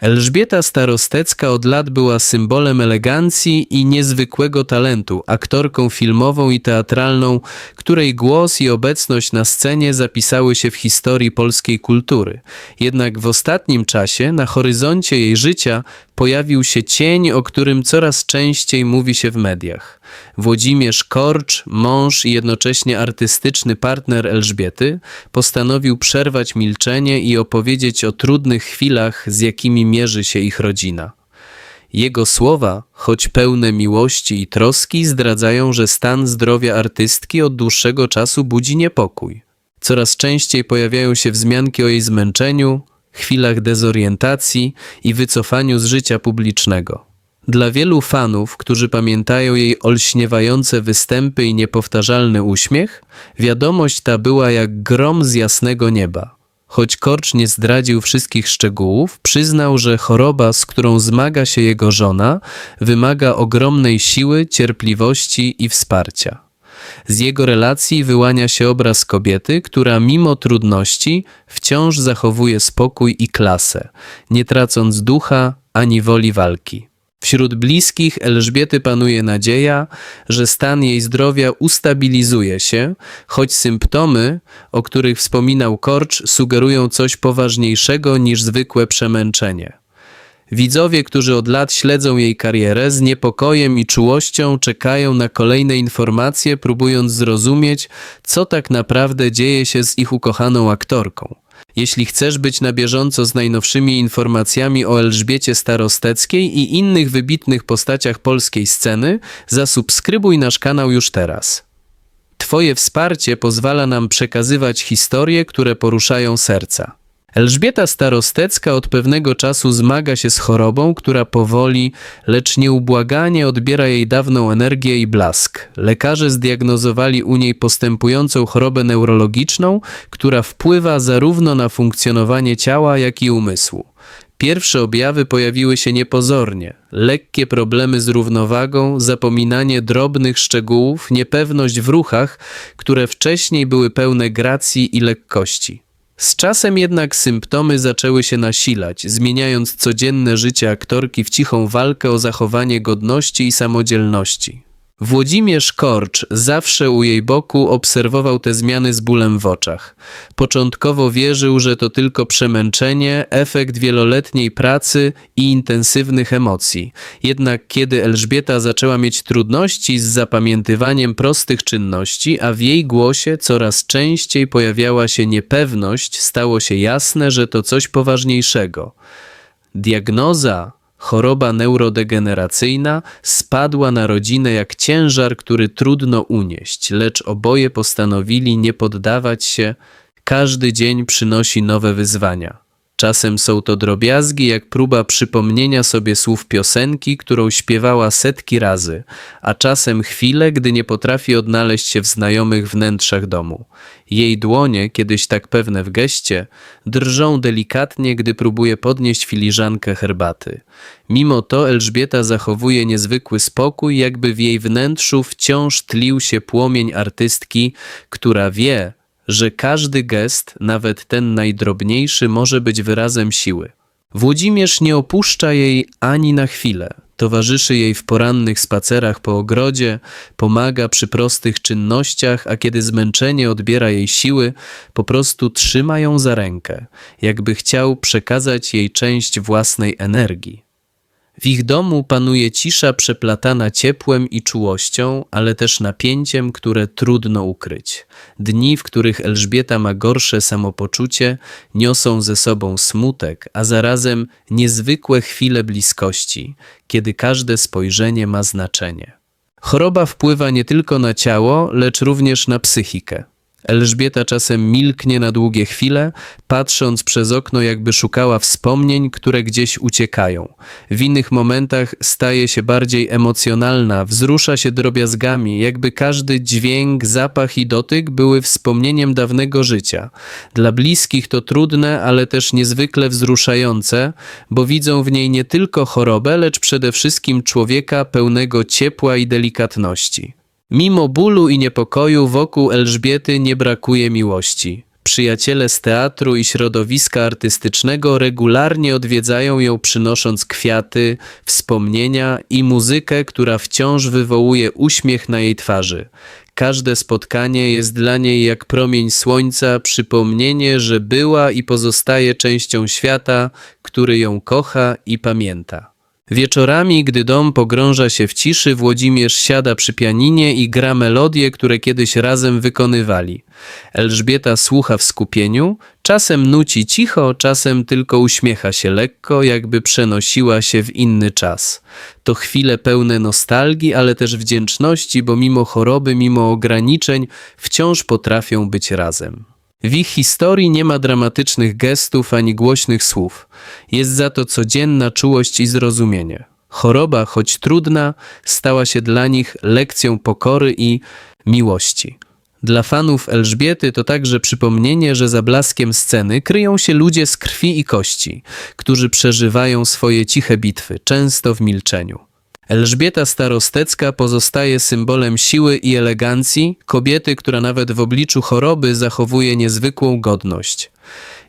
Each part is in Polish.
Elżbieta Starostecka od lat była symbolem elegancji i niezwykłego talentu, aktorką filmową i teatralną, której głos i obecność na scenie zapisały się w historii polskiej kultury. Jednak w ostatnim czasie na horyzoncie jej życia pojawił się cień, o którym coraz częściej mówi się w mediach. Włodzimierz Korcz, mąż i jednocześnie artystyczny partner Elżbiety, postanowił przerwać milczenie i opowiedzieć o trudnych chwilach, z jakimi mierzy się ich rodzina. Jego słowa, choć pełne miłości i troski, zdradzają, że stan zdrowia artystki od dłuższego czasu budzi niepokój. Coraz częściej pojawiają się wzmianki o jej zmęczeniu, chwilach dezorientacji i wycofaniu z życia publicznego. Dla wielu fanów, którzy pamiętają jej olśniewające występy i niepowtarzalny uśmiech, wiadomość ta była jak grom z jasnego nieba. Choć Korcz nie zdradził wszystkich szczegółów, przyznał, że choroba, z którą zmaga się jego żona, wymaga ogromnej siły, cierpliwości i wsparcia. Z jego relacji wyłania się obraz kobiety, która mimo trudności wciąż zachowuje spokój i klasę, nie tracąc ducha ani woli walki. Wśród bliskich Elżbiety panuje nadzieja, że stan jej zdrowia ustabilizuje się, choć symptomy, o których wspominał Korcz, sugerują coś poważniejszego niż zwykłe przemęczenie. Widzowie, którzy od lat śledzą jej karierę, z niepokojem i czułością czekają na kolejne informacje, próbując zrozumieć, co tak naprawdę dzieje się z ich ukochaną aktorką. Jeśli chcesz być na bieżąco z najnowszymi informacjami o Elżbiecie Starosteckiej i innych wybitnych postaciach polskiej sceny, zasubskrybuj nasz kanał już teraz. Twoje wsparcie pozwala nam przekazywać historie, które poruszają serca. Elżbieta Starostecka od pewnego czasu zmaga się z chorobą, która powoli, lecz nieubłaganie odbiera jej dawną energię i blask. Lekarze zdiagnozowali u niej postępującą chorobę neurologiczną, która wpływa zarówno na funkcjonowanie ciała, jak i umysłu. Pierwsze objawy pojawiły się niepozornie. Lekkie problemy z równowagą, zapominanie drobnych szczegółów, niepewność w ruchach, które wcześniej były pełne gracji i lekkości. Z czasem jednak symptomy zaczęły się nasilać, zmieniając codzienne życie aktorki w cichą walkę o zachowanie godności i samodzielności. Włodzimierz Korcz zawsze u jej boku obserwował te zmiany z bólem w oczach. Początkowo wierzył, że to tylko przemęczenie, efekt wieloletniej pracy i intensywnych emocji. Jednak kiedy Elżbieta zaczęła mieć trudności z zapamiętywaniem prostych czynności, a w jej głosie coraz częściej pojawiała się niepewność, stało się jasne, że to coś poważniejszego. Diagnoza Choroba neurodegeneracyjna spadła na rodzinę jak ciężar, który trudno unieść, lecz oboje postanowili nie poddawać się. Każdy dzień przynosi nowe wyzwania. Czasem są to drobiazgi, jak próba przypomnienia sobie słów piosenki, którą śpiewała setki razy, a czasem chwile, gdy nie potrafi odnaleźć się w znajomych wnętrzach domu. Jej dłonie, kiedyś tak pewne w geście, drżą delikatnie, gdy próbuje podnieść filiżankę herbaty. Mimo to Elżbieta zachowuje niezwykły spokój, jakby w jej wnętrzu wciąż tlił się płomień artystki, która wie, że każdy gest, nawet ten najdrobniejszy, może być wyrazem siły. Włodzimierz nie opuszcza jej ani na chwilę. Towarzyszy jej w porannych spacerach po ogrodzie, pomaga przy prostych czynnościach, a kiedy zmęczenie odbiera jej siły, po prostu trzyma ją za rękę, jakby chciał przekazać jej część własnej energii. W ich domu panuje cisza przeplatana ciepłem i czułością, ale też napięciem, które trudno ukryć. Dni, w których Elżbieta ma gorsze samopoczucie, niosą ze sobą smutek, a zarazem niezwykłe chwile bliskości, kiedy każde spojrzenie ma znaczenie. Choroba wpływa nie tylko na ciało, lecz również na psychikę. Elżbieta czasem milknie na długie chwile, patrząc przez okno, jakby szukała wspomnień, które gdzieś uciekają. W innych momentach staje się bardziej emocjonalna, wzrusza się drobiazgami, jakby każdy dźwięk, zapach i dotyk były wspomnieniem dawnego życia. Dla bliskich to trudne, ale też niezwykle wzruszające, bo widzą w niej nie tylko chorobę, lecz przede wszystkim człowieka pełnego ciepła i delikatności. Mimo bólu i niepokoju wokół Elżbiety nie brakuje miłości. przyjaciele z teatru i środowiska artystycznego regularnie odwiedzają ją, przynosząc kwiaty, wspomnienia i muzykę, która wciąż wywołuje uśmiech na jej twarzy. Każde spotkanie jest dla niej jak promień słońca, przypomnienie, że była i pozostaje częścią świata, który ją kocha i pamięta. Wieczorami, gdy dom pogrąża się w ciszy, Włodzimierz siada przy pianinie i gra melodie, które kiedyś razem wykonywali. Elżbieta słucha w skupieniu, czasem nuci cicho, czasem tylko uśmiecha się lekko, jakby przenosiła się w inny czas. To chwile pełne nostalgii, ale też wdzięczności, bo mimo choroby, mimo ograniczeń, wciąż potrafią być razem. W ich historii nie ma dramatycznych gestów ani głośnych słów. Jest za to codzienna czułość i zrozumienie. Choroba, choć trudna, stała się dla nich lekcją pokory i miłości. Dla fanów Elżbiety to także przypomnienie, że za blaskiem sceny kryją się ludzie z krwi i kości, którzy przeżywają swoje ciche bitwy, często w milczeniu. Elżbieta Starostecka pozostaje symbolem siły i elegancji, kobiety, która nawet w obliczu choroby zachowuje niezwykłą godność.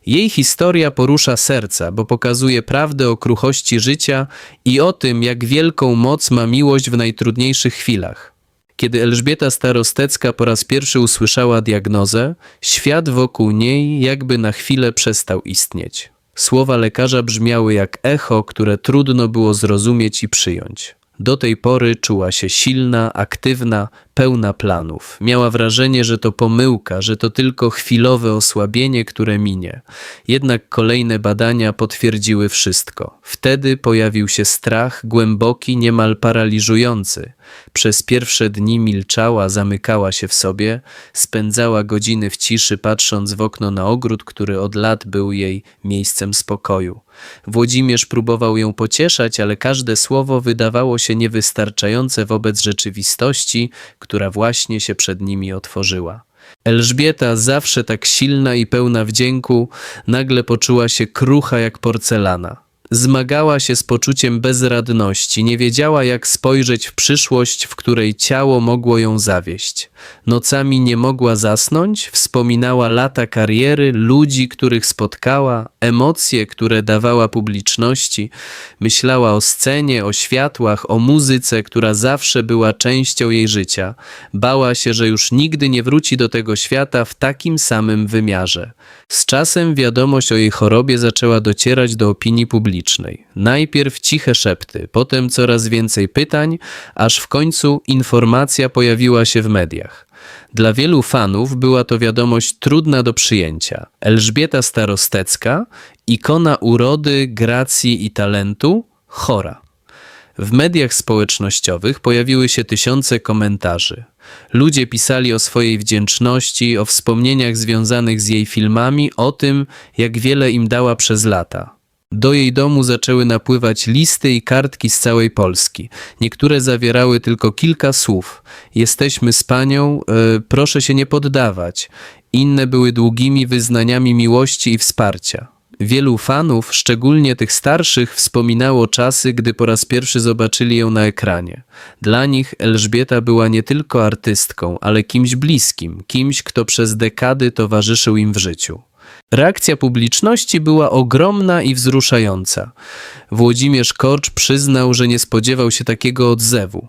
Jej historia porusza serca, bo pokazuje prawdę o kruchości życia i o tym, jak wielką moc ma miłość w najtrudniejszych chwilach. Kiedy Elżbieta Starostecka po raz pierwszy usłyszała diagnozę, świat wokół niej jakby na chwilę przestał istnieć. Słowa lekarza brzmiały jak echo, które trudno było zrozumieć i przyjąć. Do tej pory czuła się silna, aktywna, pełna planów. Miała wrażenie, że to pomyłka, że to tylko chwilowe osłabienie, które minie. Jednak kolejne badania potwierdziły wszystko. Wtedy pojawił się strach, głęboki, niemal paraliżujący. Przez pierwsze dni milczała, zamykała się w sobie, spędzała godziny w ciszy, patrząc w okno na ogród, który od lat był jej miejscem spokoju. Włodzimierz próbował ją pocieszać, ale każde słowo wydawało się niewystarczające wobec rzeczywistości, która właśnie się przed nimi otworzyła. Elżbieta, zawsze tak silna i pełna wdzięku, nagle poczuła się krucha jak porcelana. Zmagała się z poczuciem bezradności, nie wiedziała jak spojrzeć w przyszłość, w której ciało mogło ją zawieść. Nocami nie mogła zasnąć, wspominała lata kariery, ludzi, których spotkała, emocje, które dawała publiczności. Myślała o scenie, o światłach, o muzyce, która zawsze była częścią jej życia. Bała się, że już nigdy nie wróci do tego świata w takim samym wymiarze. Z czasem wiadomość o jej chorobie zaczęła docierać do opinii publicznej. Najpierw ciche szepty, potem coraz więcej pytań, aż w końcu informacja pojawiła się w mediach. Dla wielu fanów była to wiadomość trudna do przyjęcia. Elżbieta Starostecka, ikona urody, gracji i talentu, chora. W mediach społecznościowych pojawiły się tysiące komentarzy. Ludzie pisali o swojej wdzięczności, o wspomnieniach związanych z jej filmami, o tym, jak wiele im dała przez lata. Do jej domu zaczęły napływać listy i kartki z całej Polski. Niektóre zawierały tylko kilka słów. Jesteśmy z panią, e, proszę się nie poddawać. Inne były długimi wyznaniami miłości i wsparcia. Wielu fanów, szczególnie tych starszych, wspominało czasy, gdy po raz pierwszy zobaczyli ją na ekranie. Dla nich Elżbieta była nie tylko artystką, ale kimś bliskim, kimś, kto przez dekady towarzyszył im w życiu. Reakcja publiczności była ogromna i wzruszająca. Włodzimierz Korcz przyznał, że nie spodziewał się takiego odzewu.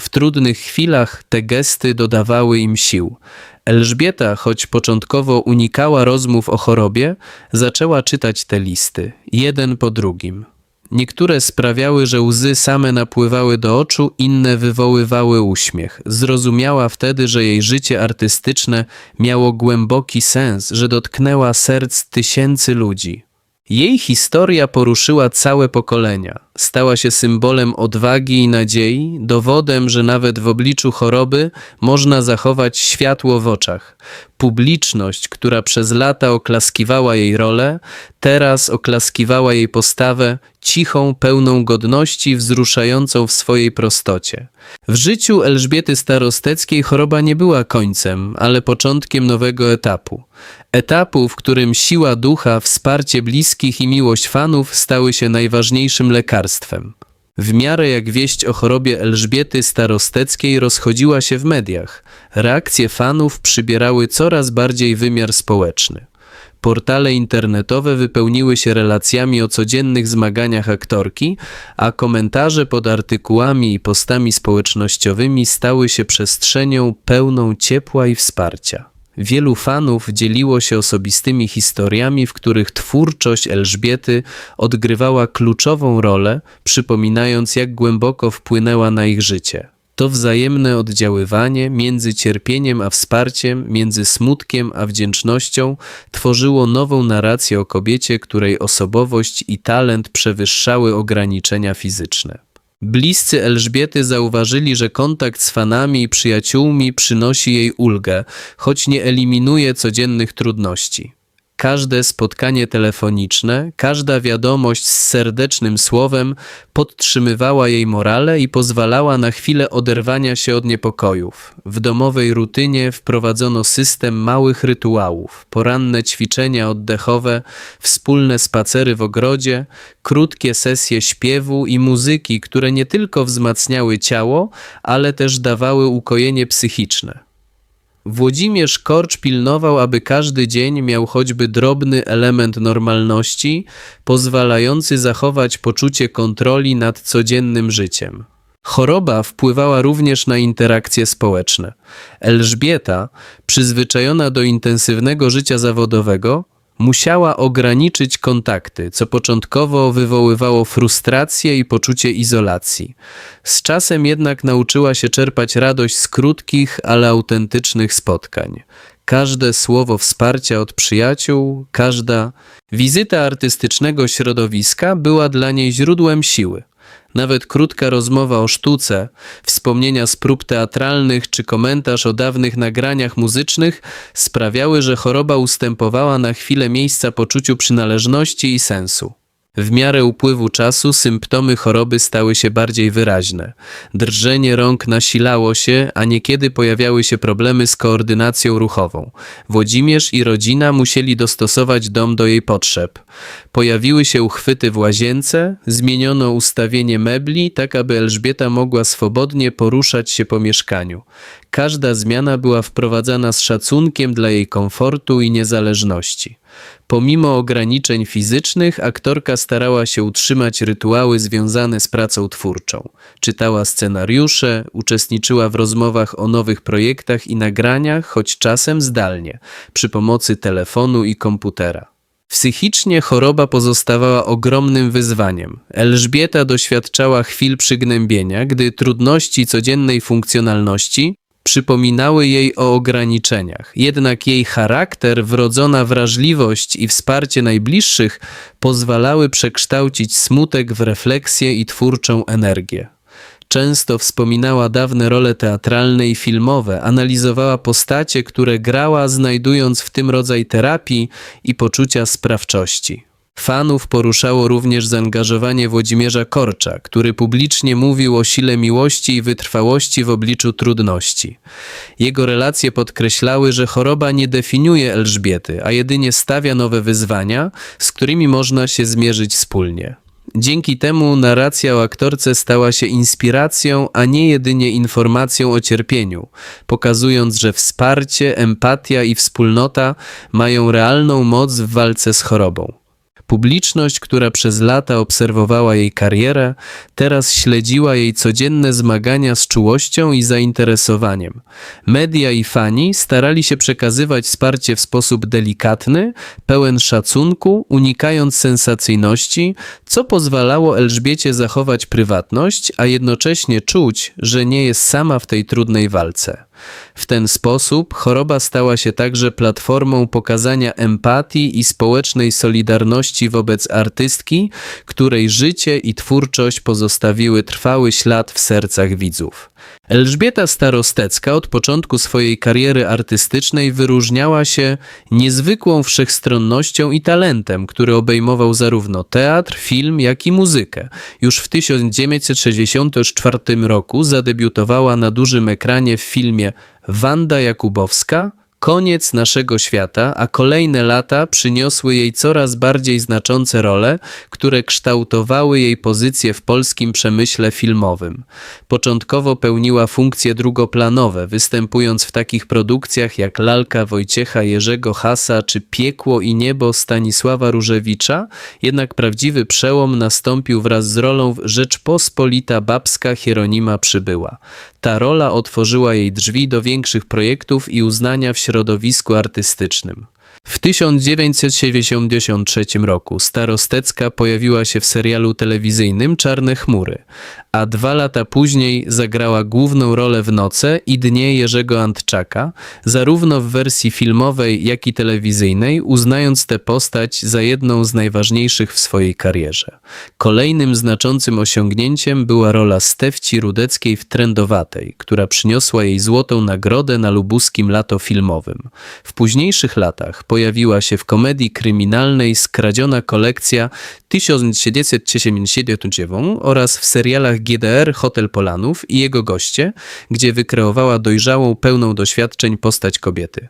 W trudnych chwilach te gesty dodawały im sił. Elżbieta, choć początkowo unikała rozmów o chorobie, zaczęła czytać te listy, jeden po drugim. Niektóre sprawiały, że łzy same napływały do oczu, inne wywoływały uśmiech. Zrozumiała wtedy, że jej życie artystyczne miało głęboki sens, że dotknęła serc tysięcy ludzi. Jej historia poruszyła całe pokolenia. Stała się symbolem odwagi i nadziei, dowodem, że nawet w obliczu choroby można zachować światło w oczach. Publiczność, która przez lata oklaskiwała jej rolę, teraz oklaskiwała jej postawę, cichą, pełną godności, wzruszającą w swojej prostocie. W życiu Elżbiety Starosteckiej choroba nie była końcem, ale początkiem nowego etapu. Etapu, w którym siła ducha, wsparcie bliskich i miłość fanów stały się najważniejszym lekarstwem. W miarę jak wieść o chorobie Elżbiety Starosteckiej rozchodziła się w mediach, reakcje fanów przybierały coraz bardziej wymiar społeczny. Portale internetowe wypełniły się relacjami o codziennych zmaganiach aktorki, a komentarze pod artykułami i postami społecznościowymi stały się przestrzenią pełną ciepła i wsparcia. Wielu fanów dzieliło się osobistymi historiami, w których twórczość Elżbiety odgrywała kluczową rolę, przypominając, jak głęboko wpłynęła na ich życie. To wzajemne oddziaływanie między cierpieniem a wsparciem, między smutkiem a wdzięcznością tworzyło nową narrację o kobiecie, której osobowość i talent przewyższały ograniczenia fizyczne. Bliscy Elżbiety zauważyli, że kontakt z fanami i przyjaciółmi przynosi jej ulgę, choć nie eliminuje codziennych trudności. Każde spotkanie telefoniczne, każda wiadomość z serdecznym słowem podtrzymywała jej morale i pozwalała na chwilę oderwania się od niepokojów. W domowej rutynie wprowadzono system małych rytuałów, poranne ćwiczenia oddechowe, wspólne spacery w ogrodzie, krótkie sesje śpiewu i muzyki, które nie tylko wzmacniały ciało, ale też dawały ukojenie psychiczne. Włodzimierz Korcz pilnował, aby każdy dzień miał choćby drobny element normalności, pozwalający zachować poczucie kontroli nad codziennym życiem. Choroba wpływała również na interakcje społeczne. Elżbieta, przyzwyczajona do intensywnego życia zawodowego, musiała ograniczyć kontakty, co początkowo wywoływało frustrację i poczucie izolacji. Z czasem jednak nauczyła się czerpać radość z krótkich, ale autentycznych spotkań. Każde słowo wsparcia od przyjaciół, każda wizyta artystycznego środowiska była dla niej źródłem siły. Nawet krótka rozmowa o sztuce, wspomnienia z prób teatralnych czy komentarz o dawnych nagraniach muzycznych sprawiały, że choroba ustępowała na chwilę miejsca poczuciu przynależności i sensu. W miarę upływu czasu symptomy choroby stały się bardziej wyraźne. Drżenie rąk nasilało się, a niekiedy pojawiały się problemy z koordynacją ruchową. Włodzimierz i rodzina musieli dostosować dom do jej potrzeb. Pojawiły się uchwyty w łazience, zmieniono ustawienie mebli, tak aby Elżbieta mogła swobodnie poruszać się po mieszkaniu. Każda zmiana była wprowadzana z szacunkiem dla jej komfortu i niezależności. Pomimo ograniczeń fizycznych, aktorka starała się utrzymać rytuały związane z pracą twórczą. Czytała scenariusze, uczestniczyła w rozmowach o nowych projektach i nagraniach, choć czasem zdalnie, przy pomocy telefonu i komputera. Psychicznie choroba pozostawała ogromnym wyzwaniem. Elżbieta doświadczała chwil przygnębienia, gdy trudności codziennej funkcjonalności przypominały jej o ograniczeniach. Jednak jej charakter, wrodzona wrażliwość i wsparcie najbliższych pozwalały przekształcić smutek w refleksję i twórczą energię. Często wspominała dawne role teatralne i filmowe, analizowała postacie, które grała, znajdując w tym rodzaj terapii i poczucia sprawczości. Fanów poruszało również zaangażowanie Włodzimierza Korcza, który publicznie mówił o sile miłości i wytrwałości w obliczu trudności. Jego relacje podkreślały, że choroba nie definiuje Elżbiety, a jedynie stawia nowe wyzwania, z którymi można się zmierzyć wspólnie. Dzięki temu narracja o aktorce stała się inspiracją, a nie jedynie informacją o cierpieniu, pokazując, że wsparcie, empatia i wspólnota mają realną moc w walce z chorobą. Publiczność, która przez lata obserwowała jej karierę, teraz śledziła jej codzienne zmagania z czułością i zainteresowaniem. Media i fani starali się przekazywać wsparcie w sposób delikatny, pełen szacunku, unikając sensacyjności, co pozwalało Elżbiecie zachować prywatność, a jednocześnie czuć, że nie jest sama w tej trudnej walce. W ten sposób choroba stała się także platformą pokazania empatii i społecznej solidarności wobec artystki, której życie i twórczość pozostawiły trwały ślad w sercach widzów. Elżbieta Starostecka od początku swojej kariery artystycznej wyróżniała się niezwykłą wszechstronnością i talentem, który obejmował zarówno teatr, film, jak i muzykę. Już w 1964 roku zadebiutowała na dużym ekranie w filmie Wanda Jakubowska koniec naszego świata, a kolejne lata przyniosły jej coraz bardziej znaczące role, które kształtowały jej pozycję w polskim przemyśle filmowym. Początkowo pełniła funkcje drugoplanowe, występując w takich produkcjach jak Lalka Wojciecha Jerzego Hasa czy Piekło i Niebo Stanisława Różewicza, jednak prawdziwy przełom nastąpił wraz z rolą w Rzeczpospolita Babska Hieronima Przybyła. Ta rola otworzyła jej drzwi do większych projektów i uznania w środowisku artystycznym. W 1973 roku Starostecka pojawiła się w serialu telewizyjnym Czarne Chmury, a dwa lata później zagrała główną rolę w Noce i Dnie Jerzego Antczaka, zarówno w wersji filmowej, jak i telewizyjnej, uznając tę postać za jedną z najważniejszych w swojej karierze. Kolejnym znaczącym osiągnięciem była rola Stefci Rudeckiej w Trendowatej, która przyniosła jej złotą nagrodę na lubuskim lato filmowym. W późniejszych latach pojawiła się w komedii kryminalnej Skradziona kolekcja 1979 oraz w serialach GDR Hotel Polanów i jego goście, gdzie wykreowała dojrzałą, pełną doświadczeń postać kobiety.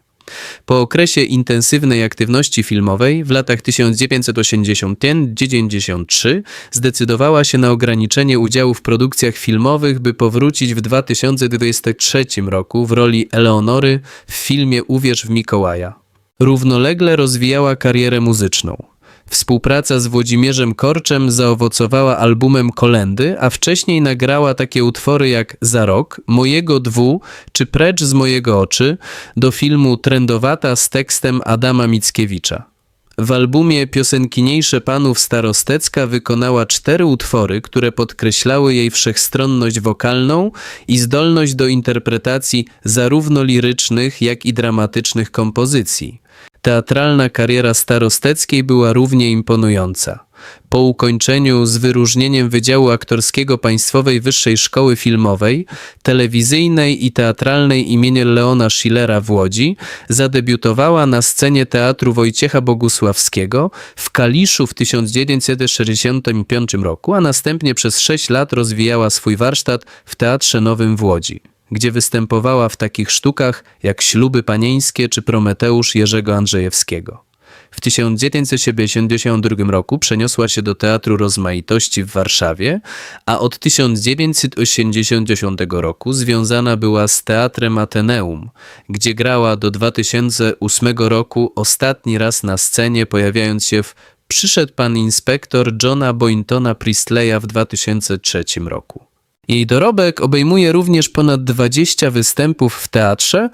Po okresie intensywnej aktywności filmowej w latach 1980-93 zdecydowała się na ograniczenie udziału w produkcjach filmowych, by powrócić w 2023 roku w roli Eleonory w filmie Uwierz w Mikołaja. Równolegle rozwijała karierę muzyczną. Współpraca z Włodzimierzem Korczem zaowocowała albumem Kolendy, a wcześniej nagrała takie utwory jak Za rok, Mojego dwu czy Precz z mojego oczy do filmu Trendowata z tekstem Adama Mickiewicza. W albumie Piosenkiniejsze Panów Starostecka wykonała cztery utwory, które podkreślały jej wszechstronność wokalną i zdolność do interpretacji zarówno lirycznych, jak i dramatycznych kompozycji. Teatralna kariera Starosteckiej była równie imponująca. Po ukończeniu z wyróżnieniem Wydziału Aktorskiego Państwowej Wyższej Szkoły Filmowej, telewizyjnej i teatralnej imienia Leona Schillera w Łodzi, zadebiutowała na scenie Teatru Wojciecha Bogusławskiego w Kaliszu w 1965 roku, a następnie przez sześć lat rozwijała swój warsztat w Teatrze Nowym w Łodzi gdzie występowała w takich sztukach jak Śluby Panieńskie czy Prometeusz Jerzego Andrzejewskiego. W 1972 roku przeniosła się do Teatru Rozmaitości w Warszawie, a od 1980 roku związana była z Teatrem Ateneum, gdzie grała do 2008 roku ostatni raz na scenie, pojawiając się w Przyszedł pan inspektor Johna Boyntona Priestleya w 2003 roku. Jej dorobek obejmuje również ponad 20 występów w teatrze,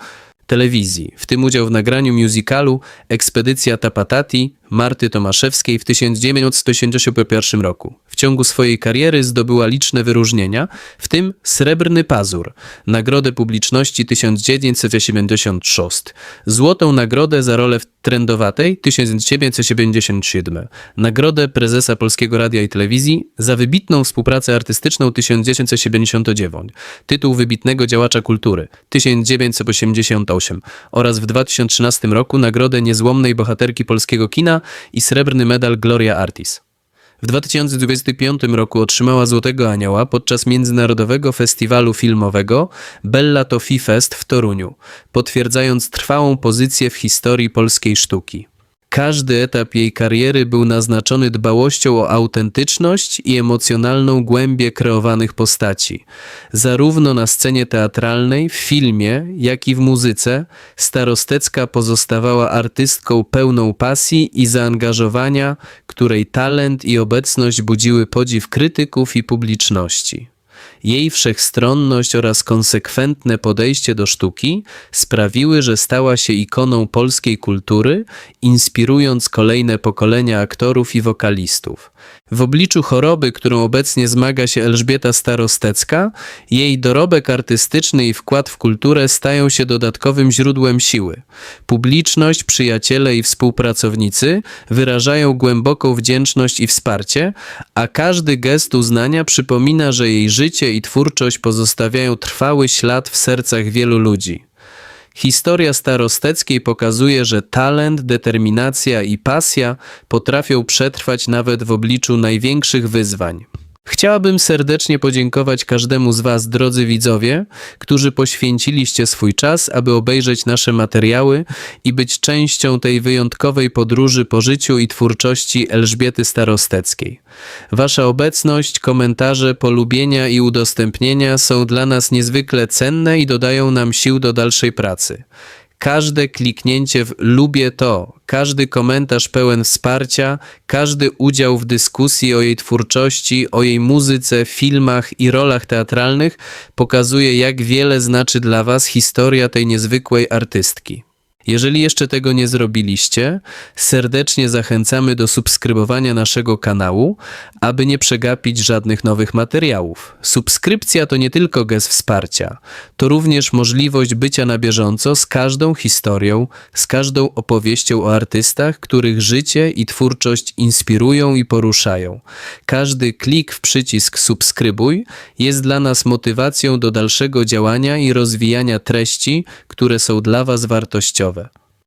telewizji, w tym udział w nagraniu musicalu Ekspedycja Tapatati Marty Tomaszewskiej w 1981 roku. W ciągu swojej kariery zdobyła liczne wyróżnienia, w tym Srebrny Pazur, Nagrodę Publiczności 1986, Złotą Nagrodę za rolę w Trendowatej 1977, Nagrodę Prezesa Polskiego Radia i Telewizji za wybitną współpracę artystyczną 1979, tytuł wybitnego działacza kultury 1988 oraz w 2013 roku Nagrodę Niezłomnej Bohaterki Polskiego Kina i srebrny medal Gloria Artis. W 2025 roku otrzymała Złotego Anioła podczas Międzynarodowego Festiwalu Filmowego Bella to Fest w Toruniu, potwierdzając trwałą pozycję w historii polskiej sztuki. Każdy etap jej kariery był naznaczony dbałością o autentyczność i emocjonalną głębię kreowanych postaci. Zarówno na scenie teatralnej, w filmie, jak i w muzyce, Starostecka pozostawała artystką pełną pasji i zaangażowania, której talent i obecność budziły podziw krytyków i publiczności. Jej wszechstronność oraz konsekwentne podejście do sztuki sprawiły, że stała się ikoną polskiej kultury, inspirując kolejne pokolenia aktorów i wokalistów. W obliczu choroby, którą obecnie zmaga się Elżbieta Starostecka, jej dorobek artystyczny i wkład w kulturę stają się dodatkowym źródłem siły. Publiczność, przyjaciele i współpracownicy wyrażają głęboką wdzięczność i wsparcie, a każdy gest uznania przypomina, że jej życie i twórczość pozostawiają trwały ślad w sercach wielu ludzi. Historia starosteckiej pokazuje, że talent, determinacja i pasja potrafią przetrwać nawet w obliczu największych wyzwań. Chciałabym serdecznie podziękować każdemu z Was, drodzy widzowie, którzy poświęciliście swój czas, aby obejrzeć nasze materiały i być częścią tej wyjątkowej podróży po życiu i twórczości Elżbiety Starosteckiej. Wasza obecność, komentarze, polubienia i udostępnienia są dla nas niezwykle cenne i dodają nam sił do dalszej pracy. Każde kliknięcie w lubię to, każdy komentarz pełen wsparcia, każdy udział w dyskusji o jej twórczości, o jej muzyce, filmach i rolach teatralnych pokazuje, jak wiele znaczy dla Was historia tej niezwykłej artystki. Jeżeli jeszcze tego nie zrobiliście, serdecznie zachęcamy do subskrybowania naszego kanału, aby nie przegapić żadnych nowych materiałów. Subskrypcja to nie tylko gest wsparcia, to również możliwość bycia na bieżąco z każdą historią, z każdą opowieścią o artystach, których życie i twórczość inspirują i poruszają. Każdy klik w przycisk subskrybuj jest dla nas motywacją do dalszego działania i rozwijania treści, które są dla Was wartościowe.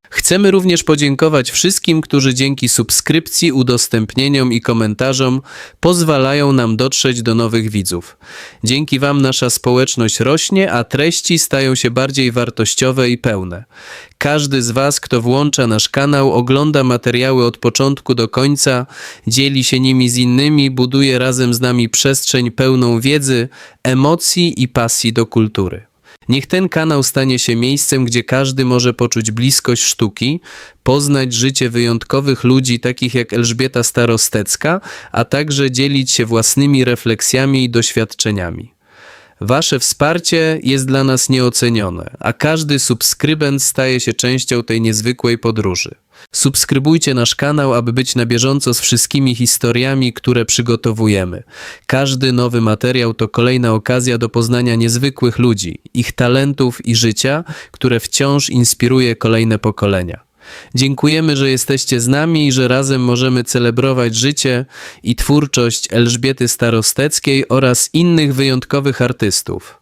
Chcemy również podziękować wszystkim, którzy dzięki subskrypcji, udostępnieniom i komentarzom pozwalają nam dotrzeć do nowych widzów. Dzięki Wam nasza społeczność rośnie, a treści stają się bardziej wartościowe i pełne. Każdy z Was, kto włącza nasz kanał, ogląda materiały od początku do końca, dzieli się nimi z innymi, buduje razem z nami przestrzeń pełną wiedzy, emocji i pasji do kultury. Niech ten kanał stanie się miejscem, gdzie każdy może poczuć bliskość sztuki, poznać życie wyjątkowych ludzi takich jak Elżbieta Starostecka, a także dzielić się własnymi refleksjami i doświadczeniami. Wasze wsparcie jest dla nas nieocenione, a każdy subskrybent staje się częścią tej niezwykłej podróży. Subskrybujcie nasz kanał, aby być na bieżąco z wszystkimi historiami, które przygotowujemy. Każdy nowy materiał to kolejna okazja do poznania niezwykłych ludzi, ich talentów i życia, które wciąż inspiruje kolejne pokolenia. Dziękujemy, że jesteście z nami i że razem możemy celebrować życie i twórczość Elżbiety Starosteckiej oraz innych wyjątkowych artystów.